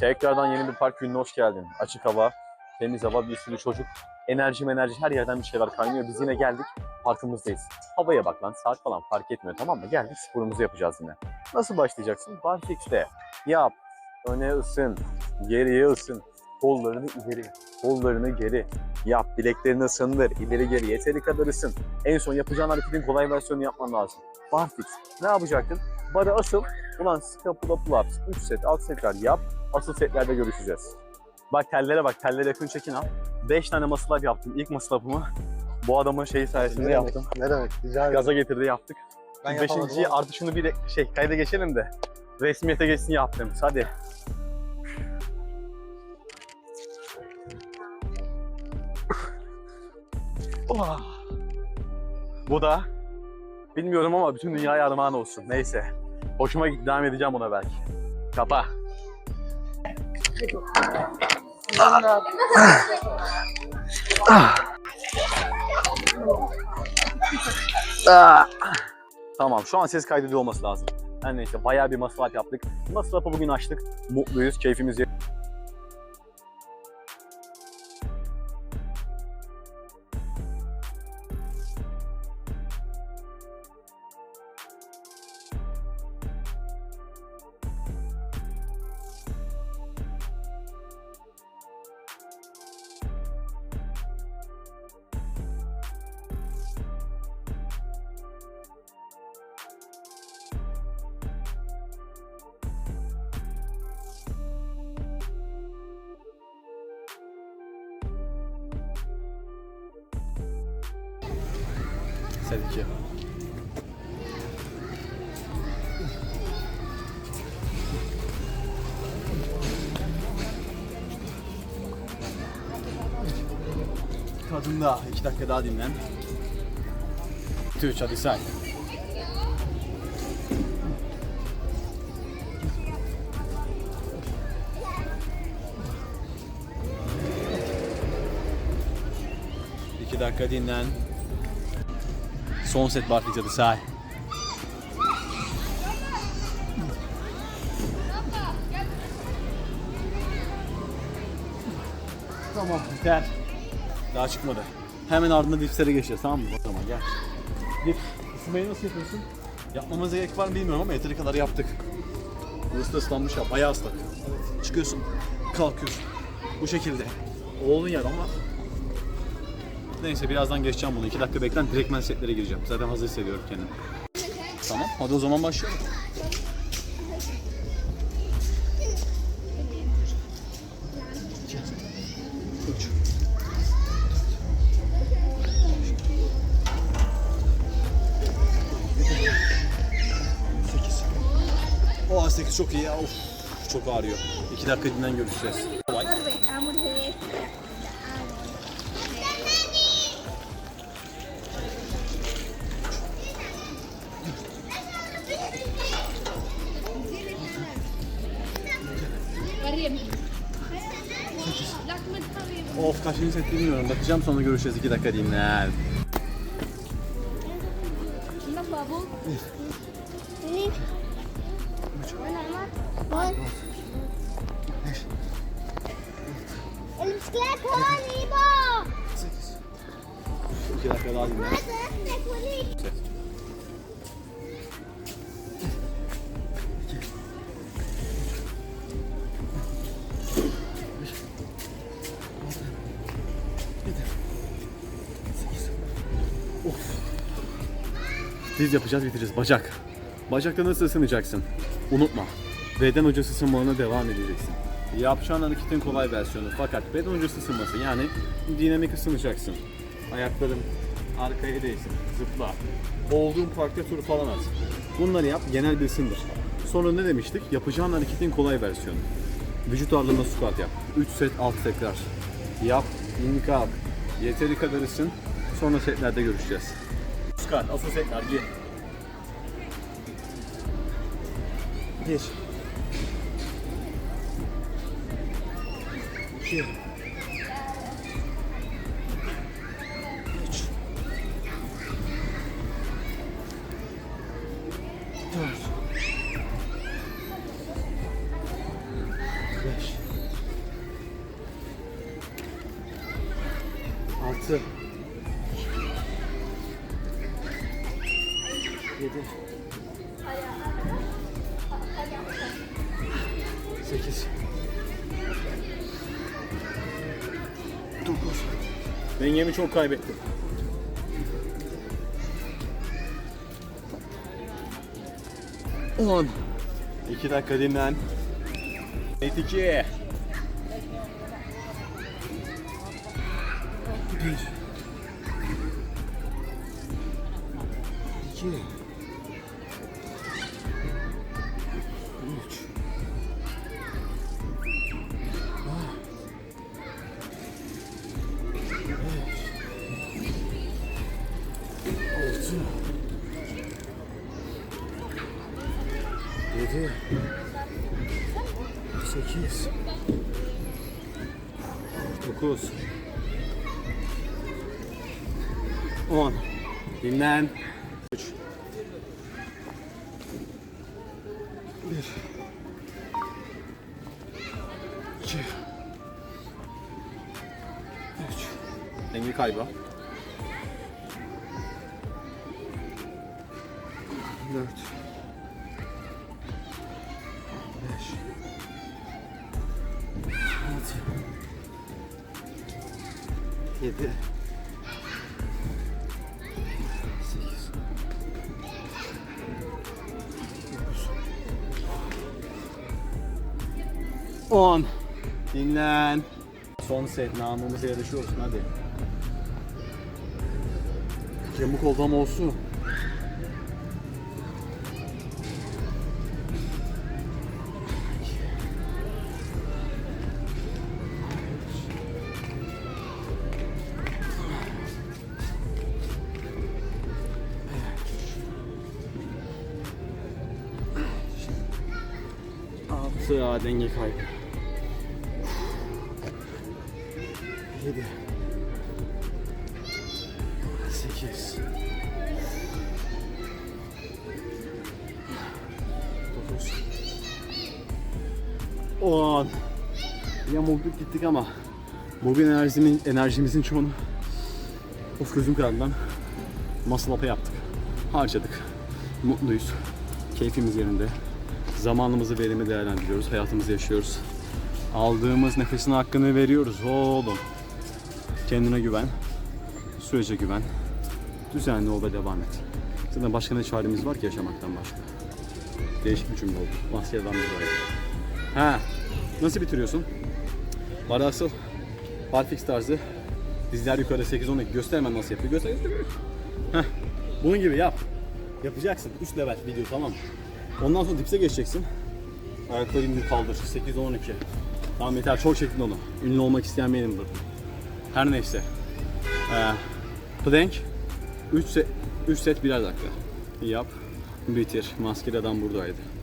Tekrardan yeni bir park gününe hoş geldin. Açık hava, temiz hava, bir sürü çocuk. Enerji enerji her yerden bir şeyler kaynıyor. Biz yine geldik, parkımızdayız. Havaya bak lan, saat falan fark etmiyor tamam mı? Geldik sporumuzu yapacağız yine. Nasıl başlayacaksın? Barfix'te. Yap. Öne ısın, geriye ısın. Kollarını ileri, kollarını geri. Yap, bileklerini ısındır, ileri geri. Yeteri kadar ısın. En son yapacağın hareketin kolay versiyonu yapman lazım. Barfix. Ne yapacaktın? Bara asıl, ulan scapula pull-ups 3 set, 6 setler yap. Asıl setlerde görüşeceğiz. Bak tellere bak, tellere yakın çekin al. 5 tane muscle up yaptım. İlk muscle up'ımı bu adamın şeyi sayesinde yaptım. Ne demek? Rica ederim. Gaza getirdi yaptık. Ben Beşinciyi artık şunu bir şey kayda geçelim de resmiyete geçsin yaptım. Hadi. Oh. Bu da bilmiyorum ama bütün dünyaya armağan olsun. Neyse. Hoşuma gitti. Devam edeceğim ona belki. Kapa. Tamam şu an ses kaydediyor olması lazım. Her neyse bayağı bir masraf yaptık. Masrafı bugün açtık. Mutluyuz, keyfimiz yerinde. Set 2. Kadın da 2 dakika daha dinlen. 3 hadi say. İki dakika dinlen. Son set Bartik hadi say. Tamam biter. Daha çıkmadı. Hemen ardından dipslere geçeceğiz tamam mı? O zaman gel. Dip. Isınmayı nasıl yapıyorsun? Yapmamıza gerek var mı bilmiyorum ama yeteri kadar yaptık. Burası da ıslanmış ya. Bayağı ıslak. Çıkıyorsun. Kalkıyorsun. Bu şekilde. Olduğun yer ama Neyse birazdan geçeceğim bunu. 2 dakika beklen direktmen setlere gireceğim. Zaten hazır hissediyorum kendimi. Tamam hadi o zaman başlayalım. Üç. Sekiz. Oha 8 çok iyi ya. Of, çok ağrıyor. 2 dakika dinlen görüşeceğiz. Of kaçıncı set bilmiyorum. Bakacağım sonra görüşeceğiz. 2 dakika dinlen. İki dakika daha dinlen. Diz yapacağız bitireceğiz. Bacak. Bacakta nasıl ısınacaksın? Unutma. Beden öncesi ısınmalarına devam edeceksin. Yapacağın hareketin kolay versiyonu fakat beden öncesi ısınması yani dinamik ısınacaksın. Ayakların arkaya değsin, zıpla. Olduğun parkta tur falan at. Bunları yap, genel bir ısındır. Sonra ne demiştik? Yapacağın hareketin kolay versiyonu. Vücut ağırlığında squat yap. 3 set 6 tekrar. Yap, in kalk. Yeteri kadar ısın. Sonra setlerde görüşeceğiz. Squat, asıl setler gir. Gir. 2 3 4 Beş. Altı. Yedi. Sekiz. Dokuz. Dengemi çok kaybettim. 10 2 dakika dinlen. Evet 2 Bir. İki. 7 8 9 10 Dinlen. 3 1 2 3 Dengi kayba. 4 7 10 Dinlen. Son set namımıza yarışıyoruz hadi. Yamuk oldu ama olsun. Altı Aa, denge kaybı. Yedi. Sekiz. Dokuz. 10 Yamukluk gittik ama bugün enerjimin, enerjimizin çoğunu of gözüm karardı lan. Muscle up'a yaptık. Harcadık. Mutluyuz. Keyfimiz yerinde. Zamanımızı verimi değerlendiriyoruz. Hayatımızı yaşıyoruz. Aldığımız nefesin hakkını veriyoruz oğlum. Kendine güven. Sürece güven. Düzenli ol ve devam et. Zaten başka ne çaremiz var ki yaşamaktan başka. Değişik bir cümle oldu. Maskeden dolayı. Ha, nasıl bitiriyorsun? Bardaksı, barfix tarzı. Dizler yukarı 8-12. Göstermen nasıl yapıyor. Göster, göster. Heh, bunun gibi yap. Yapacaksın. 3 level video tamam mı? Ondan sonra dipse geçeceksin. Ayakları indir kaldır. 8-12. Tamam yeter. Çok çektin onu. Ünlü olmak isteyen benim burada. Her neyse. Ee, plank. 3 set, 3 set birer dakika. Yap. Bitir. Maskeli adam buradaydı.